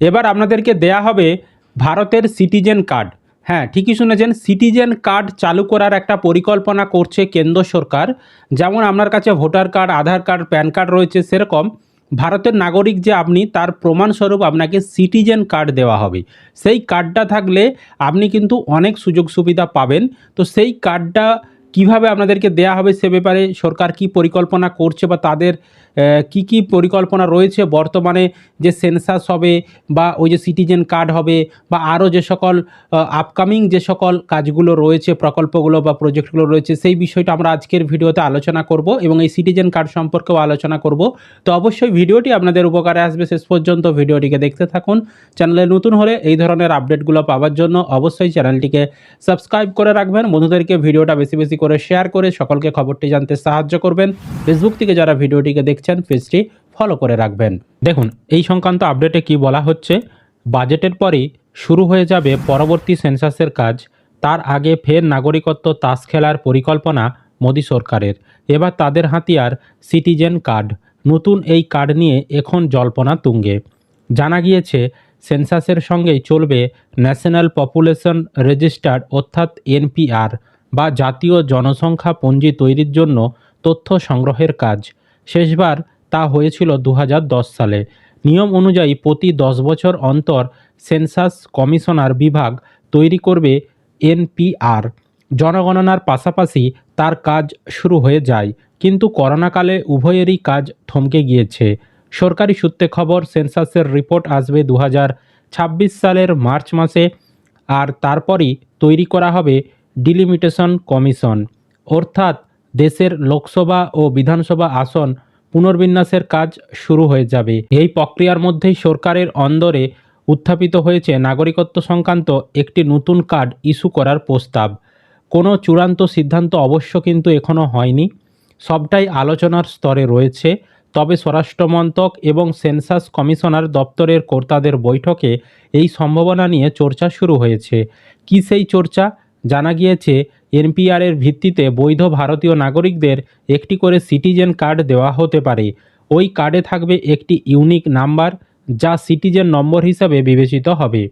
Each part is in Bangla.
এবার আপনাদেরকে দেয়া হবে ভারতের সিটিজেন কার্ড। হ্যাঁ ঠিকই শুনেছেন, সিটিজেন কার্ড চালু করার একটা পরিকল্পনা করছে কেন্দ্র সরকার। যেমন আপনার কাছে voter card, Aadhaar card, PAN card রয়েছে সেরকম। ভারতের নাগরিক যে আপনি, তার প্রমাণস্বরূপ আপনাকে সিটিজেন কার্ড দেওয়া হবে। সেই কার্ডটা থাকলে আপনি কিন্তু অনেক সুযোগ সুবিধা পাবেন। তো সেই কার্ডটা কীভাবে আপনাদেরকে দেয়া হবে সে ব্যাপারে সরকার কি পরিকল্পনা করছে বা তাদের কি কি পরিকল্পনা রয়েছে বর্তমানে যে সেন্সাস হবে বা ওই যে সিটিজেন কার্ড হবে বা আরও যে সকল আপকামিং যে সকল কাজগুলো রয়েছে, প্রকল্পগুলো বা প্রজেক্টগুলো রয়েছে, সেই বিষয়টা আমরা আজকের ভিডিওতে আলোচনা করব এবং এই সিটিজেন কার্ড সম্পর্কেও আলোচনা করব। তো অবশ্যই ভিডিওটি আপনাদের উপকারে আসবে। শেষ পর্যন্ত ভিডিওটিকে দেখতে থাকুন। চ্যানেলে নতুন হলে এই ধরনের আপডেটগুলো পাওয়ার জন্য অবশ্যই চ্যানেলটিকে সাবস্ক্রাইব করে রাখবেন। বন্ধুদেরকে ভিডিওটা বেশি বেশি করে শেয়ার করে সকলকে খবরটি জানতে সাহায্য করবেন। ফেসবুক থেকে যারা ভিডিওটিকে দেখছেন পেজটি ফলো করে রাখবেন। দেখুন, এই সংক্রান্ত আপডেটে কি বলা হচ্ছে? বাজেটের পরেই শুরু হয়ে যাবে পরবর্তী সেন্সাসের কাজ। তার আগে ফের নাগরিকত্ব তাস খেলার পরিকল্পনা মোদী সরকারের। এবার তাদের হাতিয়ার সিটিজেন কার্ড নতুন এই কার্ড নিয়ে এখন জল্পনা তুঙ্গে। জানা গিয়েছে সেন্সাসের সঙ্গেই চলবে ন্যাশনাল পপুলেশন রেজিস্টার অর্থাৎ এনপিআর বা জাতীয় জনসংখ্যা পঞ্জি তৈরির জন্য তথ্য সংগ্রহের কাজ। শেষবার তা হয়েছিল দু হাজার দশ সালে। নিয়ম অনুযায়ী প্রতি দশ বছর অন্তর সেন্সাস কমিশনার বিভাগ তৈরি করবে এনপিআর। জনগণনার পাশাপাশি তার কাজ শুরু হয়ে যায়, কিন্তু করোনাকালে উভয়েরই কাজ থমকে গিয়েছে। সরকারি সূত্রে খবর, সেন্সাসের রিপোর্ট আসবে দু সালের মার্চ মাসে, আর তারপরই তৈরি করা হবে ডিলিমিটেশন কমিশন। অর্থাৎ দেশের লোকসভা ও বিধানসভা আসন পুনর্বিন্যাসের কাজ শুরু হয়ে যাবে। এই প্রক্রিয়ার মধ্যেই সরকারের অন্দরে উত্থাপিত হয়েছে নাগরিকত্ব সংক্রান্ত একটি নতুন কার্ড ইস্যু করার প্রস্তাব। কোনো চূড়ান্ত সিদ্ধান্ত অবশ্য কিন্তু এখনও হয়নি। সবটাই আলোচনার স্তরে রয়েছে। তবে স্বরাষ্ট্রমন্ত্রক এবং সেন্সাস কমিশনার দপ্তরের কর্তাদের বৈঠকে এই সম্ভাবনা নিয়ে চর্চা শুরু হয়েছে। কি সেই চর্চা? জানা গিয়েছে এনপিআরের ভিত্তিতে বৈধ ভারতীয় নাগরিকদের একটি করে সিটিজেন কার্ড দেওয়া হতে পারে। ওই কার্ডে থাকবে একটি ইউনিক নাম্বার, যা সিটিজেন নম্বর হিসাবে বিবেচিত হবে।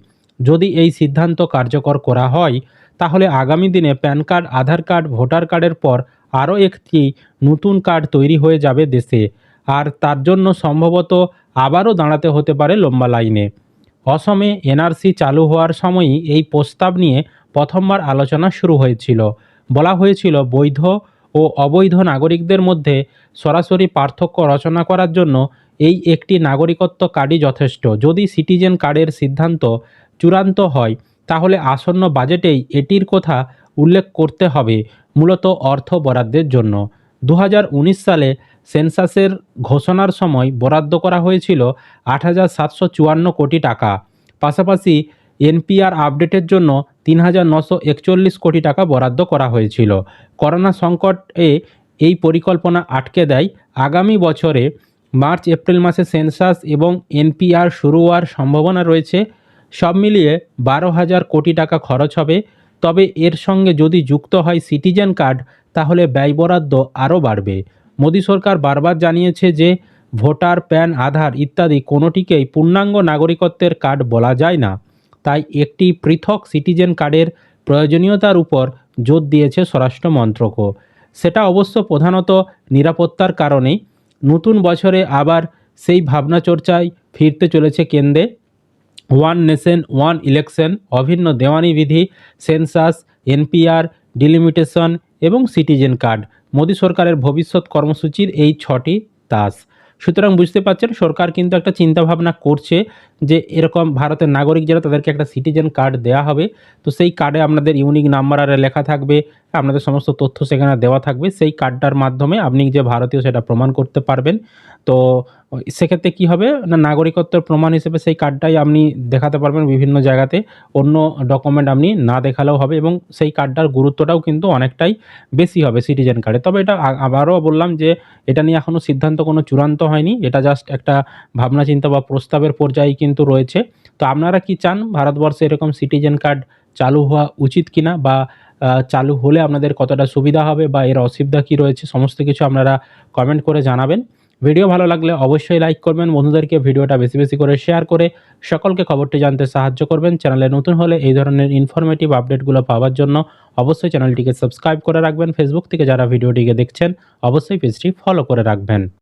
যদি এই সিদ্ধান্ত কার্যকর করা হয়, তাহলে আগামী দিনে PAN card, Aadhaar card, voter কার্ডের পর আরও একটি নতুন কার্ড তৈরি হয়ে যাবে দেশে। আর তার জন্য সম্ভবত আবারও দাঁড়াতে হতে পারে লম্বা লাইনে। অসমে এনআরসি চালু হওয়ার সময়ই এই প্রস্তাব নিয়ে প্রথমবার আলোচনা শুরু হয়েছিল। বলা হয়েছিল, বৈধ ও অবৈধ নাগরিকদের মধ্যে সরাসরি পার্থক্য রচনা করার জন্য এই একটি নাগরিকত্ব কার্ডই যথেষ্ট। যদি সিটিজেন কার্ডের সিদ্ধান্ত চূড়ান্ত হয়, তাহলে আসন্ন বাজেটেই এটির কথা উল্লেখ করতে হবে, মূলত অর্থ বরাদ্দের জন্য। দু হাজার উনিশ সালে সেন্সাসের ঘোষণার সময় বরাদ্দ করা হয়েছিল আট হাজার সাতশো চুয়ান্ন কোটি টাকা। পাশাপাশি এনপিআর আপডেটের জন্য তিন হাজার নশো একচল্লিশ কোটি টাকা বরাদ্দ করা হয়েছিল। করোনা সংকটে এই পরিকল্পনা আটকে দেয়। আগামী বছরে মার্চ, এপ্রিল মাসে সেন্সাস এবং এনপিআর শুরু হওয়ার সম্ভাবনা রয়েছে। সব মিলিয়ে বারো হাজার কোটি টাকা খরচ হবে। তবে এর সঙ্গে যদি যুক্ত হয় সিটিজেন কার্ড, তাহলে ব্যয় বরাদ্দ আরও বাড়বে। মোদী সরকার বারবার জানিয়েছে যে ভোটার, প্যান, আধার ইত্যাদি কোনোটিকেই পূর্ণাঙ্গ নাগরিকত্বের কার্ড বলা যায় না। তাই একটি পৃথক সিটিজেন কার্ডের প্রয়োজনীয়তার উপর জোর দিয়েছে স্বরাষ্ট্র মন্ত্রকও। সেটা অবশ্য প্রধানত নিরাপত্তার কারণেই। নতুন বছরে আবার সেই ভাবনা চর্চায় ফিরতে চলেছে কেন্দ্রে। ওয়ান নেশন, ওয়ান ইলেকশন, অভিন্ন দেওয়ানি বিধি, সেন্সাস, এনপিআর, ডিলিমিটেশন এবং সিটিজেন কার্ড। মোদী সরকারের ভবিষ্যৎ কর্মসূচির এই ছটি দাস সুতরাং বুঝতে পারছেন, সরকার কিন্তু একটা চিন্তা ভাবনা করছে যে এরকম ভারতের নাগরিক যারা তাদেরকে একটা সিটিজেন কার্ড দেয়া হবে। তো সেই কার্ডে আপনাদের ইউনিক নাম্বার আর লেখা থাকবে। আপনাদের সমস্ত তথ্য সেখানে দেওয়া থাকবে। সেই কার্ডটার মাধ্যমে আপনি যে ভারতীয় সেটা প্রমাণ করতে পারবেন। তো, সেক্ষেত্রে কি হবে? না, নাগরিকত্বের প্রমাণ হিসেবে সেই কার্ডটাই আপনি দেখাতে পারবেন বিভিন্ন জায়গাতে। অন্য ডকুমেন্ট আপনি না দেখালেও হবে এবং সেই কার্ডটার গুরুত্বটাও কিন্তু অনেকটাই বেশি হবে সিটিজেন কার্ডে তবে এটা আবারও বললাম যে, এটা নিয়ে এখনও সিদ্ধান্ত কোনো চূড়ান্ত হয়নি। এটা জাস্ট একটা ভাবনা, চিন্তা বা প্রস্তাবের পর্যায়ে কিন্তু রয়েছে। তো আপনারা কি চান? ভারতবর্ষে এরকম সিটিজেন কার্ড চালু হওয়া উচিত কিনা বা চালু হলে আপনাদের কতটা সুবিধা হবে বা এর অসুবিধা কী রয়েছে, সমস্ত কিছু আপনারা কমেন্ট করে জানাবেন। ভিডিও ভালো লাগলে অবশ্যই লাইক করবেন। বন্ধুদেরকে ভিডিওটা বেশি বেশি করে শেয়ার করে সকলকে খবরটি জানতে সাহায্য করবেন। চ্যানেলে নতুন হলে এই ধরনের ইনফরমেটিভ আপডেটগুলো পাওয়ার জন্য অবশ্যই চ্যানেলটিকে সাবস্ক্রাইব করে রাখবেন। ফেসবুক থেকে যারা ভিডিওটিকে দেখছেন, অবশ্যই পেজটি ফলো করে রাখবেন।